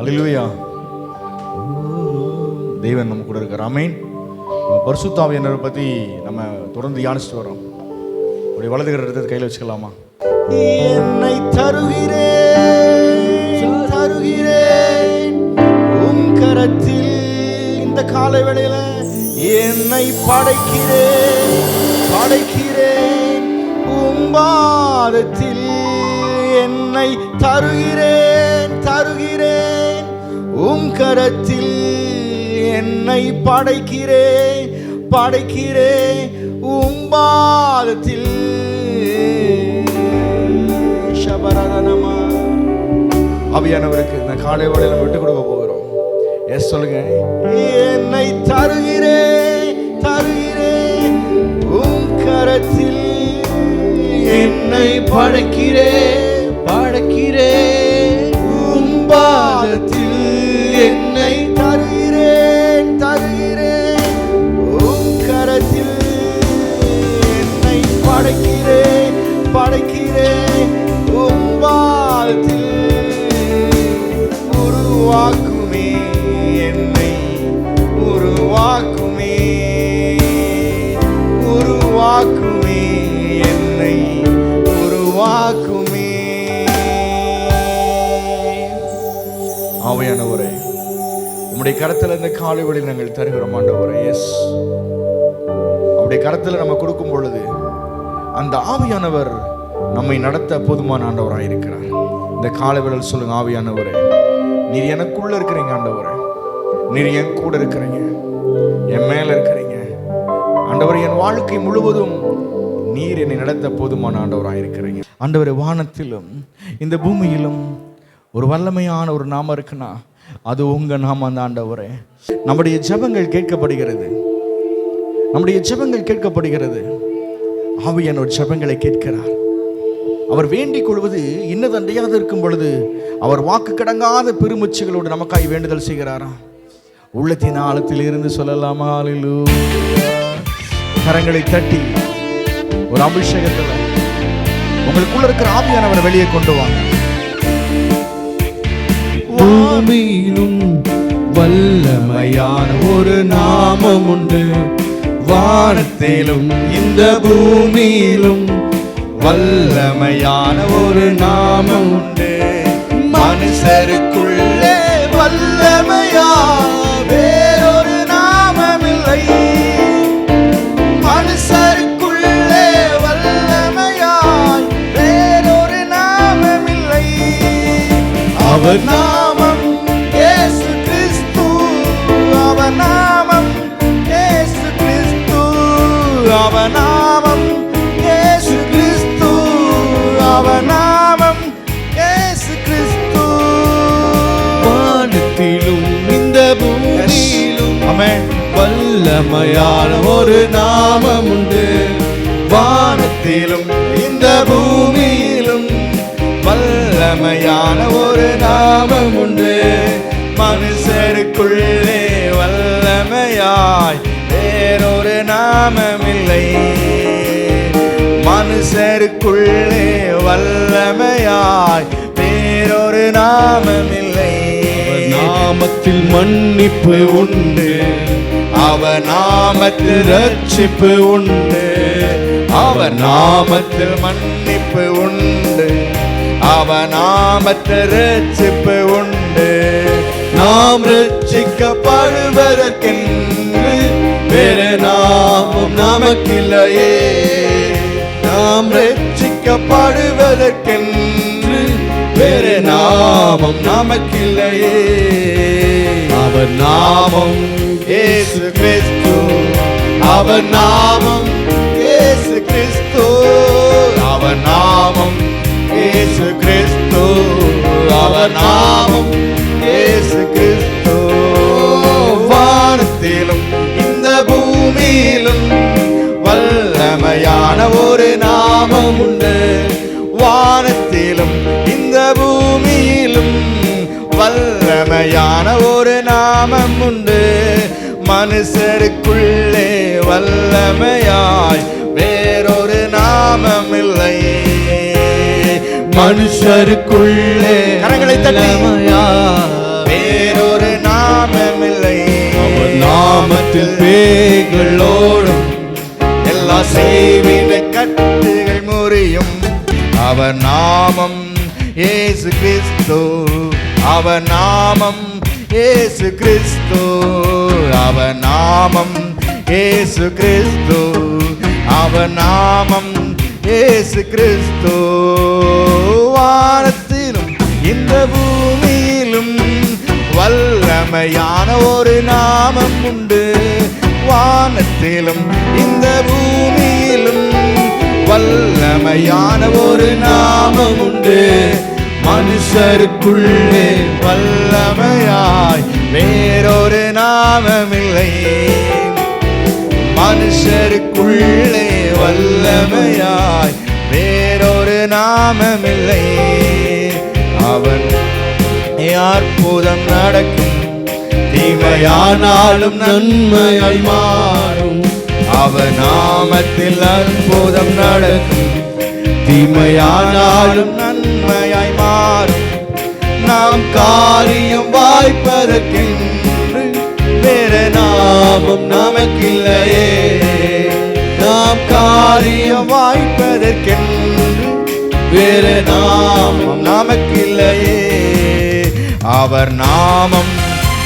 அல்லேலூயா தெய்வன் நம்ம கூட இருக்கிற ஆமென் நம்ம பரிசுத்தாவியனரை பற்றி நம்ம தொடர்ந்து தியானிச்சுட்டு வரோம் அப்படி வலதுகிற இடத்தை கையில் வச்சுக்கலாமா? என்னை தருகிறேன் தருகிறேன். உன் கரத்தில் இந்த காலை வேளையில என்னை படைக்கிறேன் படைக்கிறேன். உம்பாதத்தில் என்னை தருகிறேன் தருகிறேன். உம் கரத்தில் என்னை படைக்கிறே படைக்கிறே உம் பாதத்தில். சபரதனமா? அவியானவருக்கு இந்த காலை வேளையில விட்டு கொடுக்க போகிறோம். எஸ் சொல்லுங்க. என்னை தருகிறே தருகிறே உம் கரத்தில் என்னை படைக்கிறே படைக்கிறேன் உம்முடைய கரத்தில் இந்த காலை வழி நாங்கள் தருகிறோம் ஆண்டவரே. எஸ் அவருடைய கரத்தில் நம்ம கொடுக்கும் பொழுது அந்த ஆவியானவர் நம்மை நடத்த போதுமான ஆண்டவராக இருக்கிறார். இந்த காலை விழல் சொல்லுங்க ஆவியானவரே நீர் எனக்குள்ள இருக்கிறீங்க ஆண்டவரே. நீர் என் கூட இருக்கிறீங்க என் மேல இருக்கிறீங்க. ஆண்டவர் என் வாழ்க்கை முழுவதும் நீர் என்னை நடத்த போதுமான ஆண்டவராக இருக்கிறீங்க. ஆண்டவர் வானத்திலும் இந்த பூமியிலும் ஒரு வல்லமையான ஒரு நாமம் இருக்குன்னா அது உங்க நாமம் அந்த ஆண்டவரே. நம்முடைய ஜெபங்கள் கேட்கப்படுகிறது. நம்முடைய ஜெபங்கள் கேட்கப்படுகிறது. ஆவியான ஒரு ஜெபங்களை கேட்கிறார். அவர் வேண்டிக் கொள்வது இன்னதண்டையாக இருக்கும் பொழுது அவர் வாக்கு கடங்காத பெருமுச்சுகளோடு நமக்காய் வேண்டுதல் செய்கிறாரா உள்ளத்தின் ஆழத்தில் இருந்து சொல்லலாமா கரங்களை தட்டி ஒரு அபிஷேகத்தில் உங்களுக்குள்ள இருக்கிற ஆவியானவரை வெளியே கொண்டு வாங்க. பூமியிலும் வல்லமையான ஒரு நாமம் உண்டு வானத்திலும் இந்த பூமியிலும் வல்லமையான ஒரு நாமம் உண்டு மனுஷருக்குள்ளே வல்லமையா வேறொரு நாமமில்லை. வல்லமையான ஒரு நாமம் உண்டு வானத்திலும் இந்த பூமியிலும் வல்லமையான ஒரு நாமம் உண்டு மனுஷருக்குள்ளே வல்லமையாய் வேறொரு நாமமில்லை. மனுஷருக்குள்ளே வல்லமையாய் வேறொரு நாமமில்லை. நாமத்தில் மன்னிப்பு உண்டு. அவ நாமத்தில் ரட்சிப்பு உண்டு. அவர் நாமத்தில் மன்னிப்பு உண்டு. அவ நாமத்தில் ரட்சிப்பு உண்டு. நாம் ரட்சிக்கப்படுவதற்கென்று வேறு நாமும் நமக்கில்லையே. நாம் ரட்சிக்கப்படுவதற்கென்று வேறு நாமும் நமக்கில்லையே. அவர் நாமம் இயேசு கிறிஸ்து. அவர் நாமம் இயேசு கிறிஸ்து. அவர் நாமம் இயேசு கிறிஸ்து. அவர் நாமம் இயேசு கிறிஸ்து. வானத்திலும் இந்த பூமியிலும் வல்லமையான ஒரு நாமம் உண்டு. வானத்திலும் இந்த பூமியிலும் வல்லமையான ஒரு நாமம் உண்டு மனுஷருக்குள்ளே வல்லமையாய் வேறொரு நாமம் இல்லை மனுஷருக்குள்ளே கரங்களை தள்ளமையா வேறொரு நாமம் இல்லை நாமத்தில் பேகளோடும் எல்லா செய்விட கட்டுகள் முறியும். அவர் நாமம் ஏசு கிறிஸ்து. அவர் நாமம் ஏசு கிறிஸ்து அவ நாமம் ஏசு கிறிஸ்து அவ நாமம் ஏசு கிறிஸ்து. வானத்திலும் இந்த பூமியிலும் வல்லமையான ஒரு நாமம் உண்டு. வானத்திலும் இந்த பூமியிலும் வல்லமையான ஒரு நாமம் உண்டு. மனுஷருக்குள்ளே வல்ல நாமமில்லை மனுஷருக்குள்ளே வல்லமையாய் வேறொரு நாமமில்லை. அவன் அற்புதம் நடக்கும். தீமையானாலும் நன்மையாய் மாறும். அவன் நாமத்தில் அற்புதம் நடக்கும். தீமையானாலும் நன்மையாய் மாறும். நாம் காரியம் வாய்ப்பதற்கென்று வேற நாமும் நமக்கில்லையே. நாம் காரியம் வாய்ப்பதற்கென்று வேற நாமும் நமக்கில்லையே. அவர் நாமம்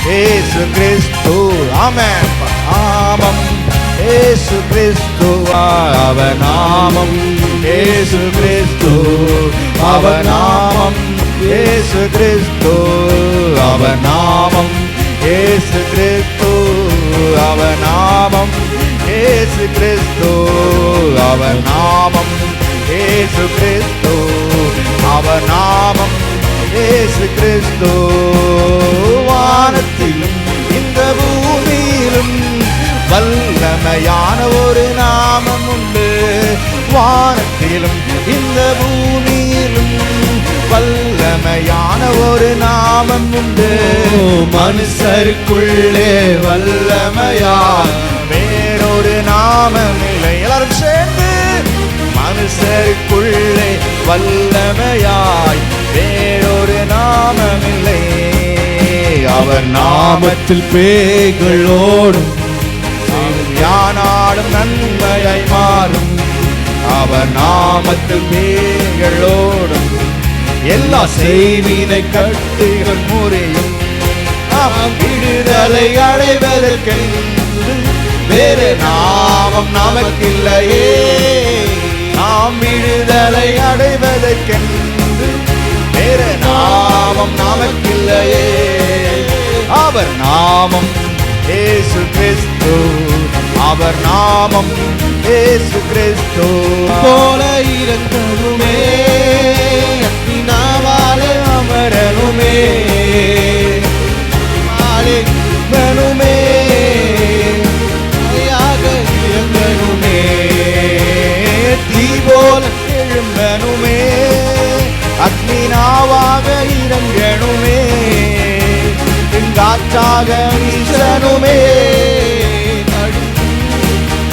ஏசு கிறிஸ்து ஆமென். நாமம் ஏசு கிறிஸ்து அவர் நாமம் ஏசு கிறிஸ்து. அவர் நாமம் ஏசு கிறிஸ்து அவர் நாமம் ஏசு கிறிஸ்து. அவர் நாமம் ஏசு கிறிஸ்து அவர் நாமம் ஏசு கிறிஸ்து அவர் நாமம் ஏசு கிறிஸ்து வானத்திலும் இந்த பூமியிலும் வல்லமையான ஒரு நாமம் உண்டு. வானத்திலும் இந்த பூமி வல்லமையான ஒரு நாமம் உண்டு. மனுஷருக்குள்ளே வல்லமையா வேறொரு நாமம் இல்லை. எல்லாரும் சேர்ந்து மனுஷருக்குள்ளே வல்லமையாய் வேறொரு நாமமில்லை அவர் நாமத்தில் பேய்களோடும் யானாடும் நன்மையாய் மாறும். அவர் நாமத்தில் பேய்களோடும் எல்லா செய்வினை கட்டுகள் முறையும். நாம் விடுதலை அடைவதற்கென்று வேறு நாமம் நமக்கில்லையே. நாம் விடுதலை அடைவதற்கென்று வேறு நாமம் நமக்கில்லையே. அவர் நாமம் ஏசு கிறிஸ்து. அவர் நாமம் ஏசு கிறிஸ்து. போல இறங்கணுமே அமரணுமே மாலே மனுமே யாக இறங்கணுமே தீ போல எழும்பணுமே அக்னி இறங்கணுமே காற்றாக வீசணுமே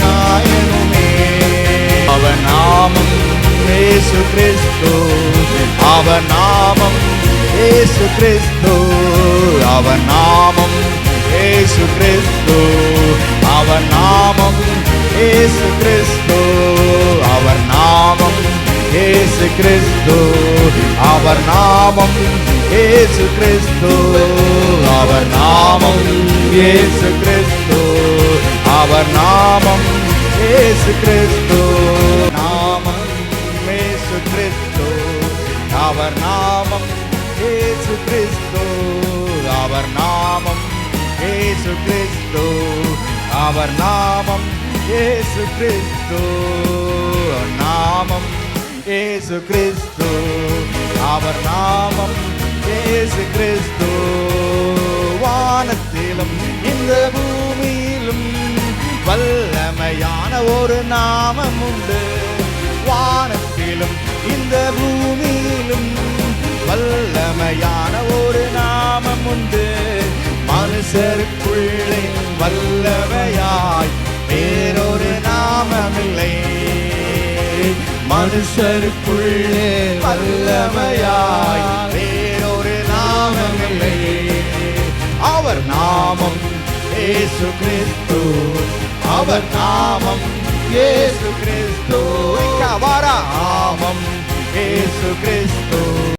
நாயனுமே அவன் நாமம் ஏசு கிறிஸ்து. அவன் நாமம் ஏசு கிறிஸ்து அவன் நாமம் ஏசு கிறிஸ்து அவன் நாமம் ஏசு கிறிஸ்து அவர் நாமம் ஏசு கிறிஸ்து அவர் நாமம் ஏசு கிறிஸ்து அவர் நாமம் ஏசு கிறிஸ்து அவர் நாமம் ஏசு கிறிஸ்து நாமம் ஏசு கிறிஸ்து அவர் நாமம் ஏசு கிறிஸ்து அவர் நாமம் ஏசு கிறிஸ்து அவர் நாமம் ஏசு கிறிஸ்து நாமம் ஏசு கிறிஸ்து அவர் நாமம் ஏசு கிறிஸ்து வானத்திலும் இந்த பூமியிலும் வல்லமையான ஒரு நாமம் உண்டு. வானத்திலும் இந்த பூமியிலும் வல்லமையான ஒரு நாமம் உண்டு. மனுஷருக்குள்ளே வல்லமையாய் வேறொரு நாமமில்லை. மனுஷருக்குள்ளே வல்லமையாய் வேறொரு நாமமில்லை. அவர் நாமம் ஏசு கிறிஸ்து. அவர் நாமம் ஏசு கிறிஸ்து. கவாரா நாமம் ஏசு கிறிஸ்து.